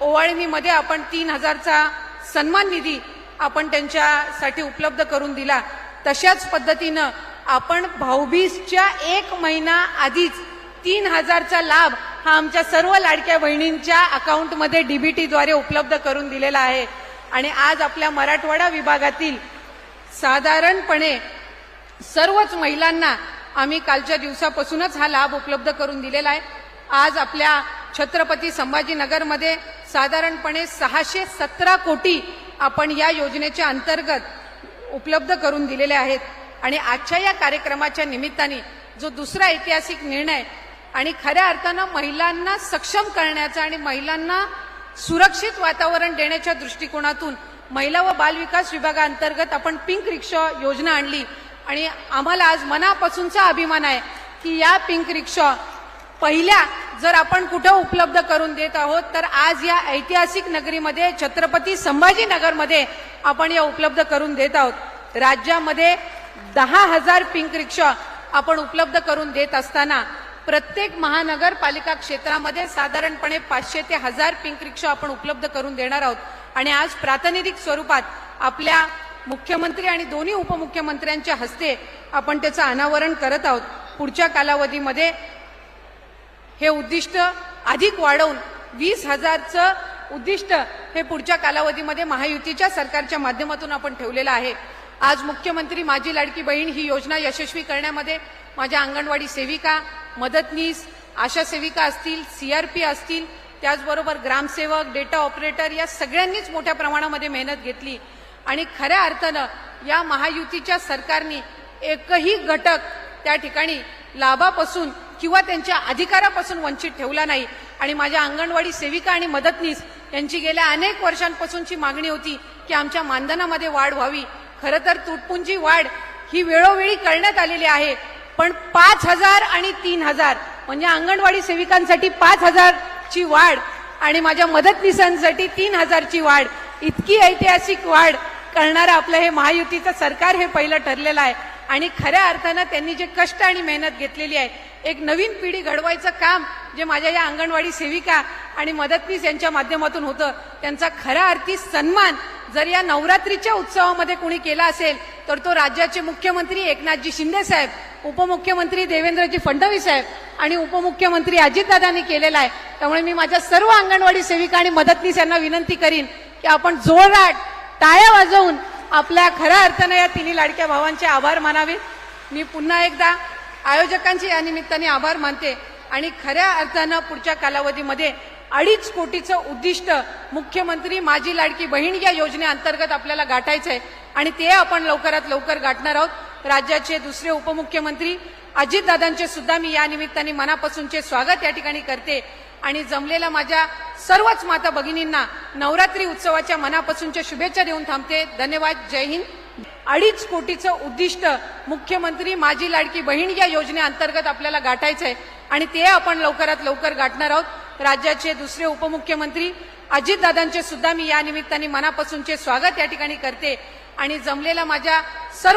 ओवाळणीमध्ये आपण तीन हजारचा सन्मान निधी आपण त्यांच्यासाठी उपलब्ध करून दिला. तशाच पद्धतीनं आपण भाऊबीजच्या एक महिना आधीच तीन हजारचा लाभ हा आमच्या सर्व लाडक्या बहिणींच्या अकाउंटमध्ये डीबीटीद्वारे उपलब्ध करून दिलेला आहे. आणि आज आपल्या मराठवाडा विभागातील साधारणपणे सर्वच महिलांना आम्ही कालच्या दिवसापासूनच हा लाभ उपलब्ध करून दिलेला आहे. आज आपल्या छत्रपती संभाजीनगरमध्ये साधारणपणे सहाशे सतरा कोटी आपण या योजनेच्या अंतर्गत उपलब्ध करून दिलेले आहेत. आणि आजच्या या कार्यक्रमाच्या निमित्ताने जो दुसरा ऐतिहासिक निर्णय आणि खऱ्या अर्थानं महिलांना सक्षम करण्याचा आणि महिलांना सुरक्षित वातावरण देण्याच्या दृष्टिकोनातून महिला व बालविकास विभागाअंतर्गत आपण पिंक रिक्षा योजना आणली. आणि आम्हाला आज मनापासूनचा अभिमान आहे की या पिंक रिक्षा पहिल्या जर आपण कुठं उपलब्ध करून देत आहोत तर आज या ऐतिहासिक नगरीमध्ये छत्रपती संभाजीनगरमध्ये आपण या उपलब्ध करून देत आहोत. राज्यामध्ये दहा हजार पिंक रिक्षा आपण उपलब्ध करून देत असताना प्रत्येक महानगरपालिका क्षेत्रामध्ये साधारणपणे पाचशे ते हजार पिंक रिक्षा आपण उपलब्ध करून देणार आहोत. आणि आज प्रातिनिधिक स्वरूपात आपल्या मुख्यमंत्री आणि दोन्ही उपमुख्यमंत्र्यांच्या हस्ते आपण त्याचं अनावरण करत आहोत. पुढच्या कालावधीमध्ये हे उद्दिष्ट अधिक वाढवून वीस हजारचं उद्दिष्ट हे पुढच्या कालावधीमध्ये महायुतीच्या सरकारच्या माध्यमातून आपण ठेवलेलं आहे. आज मुख्यमंत्री माझी लाडकी बहीण ही योजना यशस्वी करण्यामध्ये माझ्या अंगणवाडी सेविका मदतनीस आशा सेविका असतील सीआरपी असतील त्याचबरोबर ग्रामसेवक डेटा ऑपरेटर या सगळ्यांनीच मोठ्या प्रमाणामध्ये मेहनत घेतली. आणि खऱ्या अर्थानं या महायुतीच्या सरकारने एकही घटक त्या ठिकाणी लाभापासून किंवा त्यांच्या अधिकारापासून वंचित ठेवला नाही. आणि माझ्या अंगणवाडी सेविका आणि मदतनीस यांची गेल्या अनेक वर्षांपासूनची मागणी होती की आमच्या मानधनामध्ये वाढ व्हावी. खरं तर तुटपुंजी वाढ ही वेळोवेळी करण्यात आलेली आहे. पण पाच हजार आणि तीन हजार म्हणजे अंगणवाडी सेविकांसाठी पाच हजारची वाढ आणि माझ्या मदतनीसांसाठी तीन हजारची वाढ इतकी ऐतिहासिक वाढ करणारं आपलं हे महायुतीचं सरकार हे पहिलं ठरलेलं आहे. आणि खऱ्या अर्थानं त्यांनी जे कष्ट आणि मेहनत घेतलेली आहे एक नवीन पिढी घडवायचं काम जे माझ्या या अंगणवाडी सेविका आणि मदतनीस यांच्या माध्यमातून होतं. त्यांचा खऱ्या अर्थी सन्मान जर या नवरात्रीच्या उत्सवामध्ये कोणी केला असेल तर तो राज्याचे मुख्यमंत्री एकनाथजी शिंदे साहेब उपमुख्यमंत्री देवेंद्रजी फडणवीस साहेब आणि उपमुख्यमंत्री अजितदादांनी केलेला आहे. त्यामुळे मी माझ्या सर्व अंगणवाडी सेविका आणि मदतनीस यांना विनंती करीन की आपण जोरदार टाळ्या वाजवून आपल्या खऱ्या अर्थानं या तिन्ही लाडक्या भावांचे आभार मानावे. मी पुन्हा एकदा आयोजकांचे या निमित्ताने आभार मानते आणि खऱ्या अर्थानं पुढच्या कालावधीमध्ये अडीच कोटीचं उद्दिष्ट मुख्यमंत्री माझी लाडकी बहीण या योजनेअंतर्गत आपल्याला गाठायचं आहे आणि ते आपण लवकरात लवकर गाठणार आहोत. राज्याचे दुसरे उपमुख्यमंत्री अजितदादांचे सुद्धा मी या निमित्ताने मनापासूनचे स्वागत या ठिकाणी करते आणि जमलेल्या माझ्या सर्वच माता भगिनींना नवरात्री उत्सवाच्या मनापासूनच्या शुभेच्छा देऊन थांबते. धन्यवाद. जय हिंद. अडीच कोटीचं उद्दिष्ट मुख्यमंत्री माझी लाडकी बहीण या योजनेअंतर्गत आपल्याला गाठायचं आहे आणि ते आपण लवकरात लवकर गाठणार आहोत. राज्याचे दुसरे उपमुख्यमंत्री अजितदादांचे सुद्धा मी या निमित्ताने मनापासूनचे स्वागत या ठिकाणी करते. आणि जमलेल्या माझ्या सर्व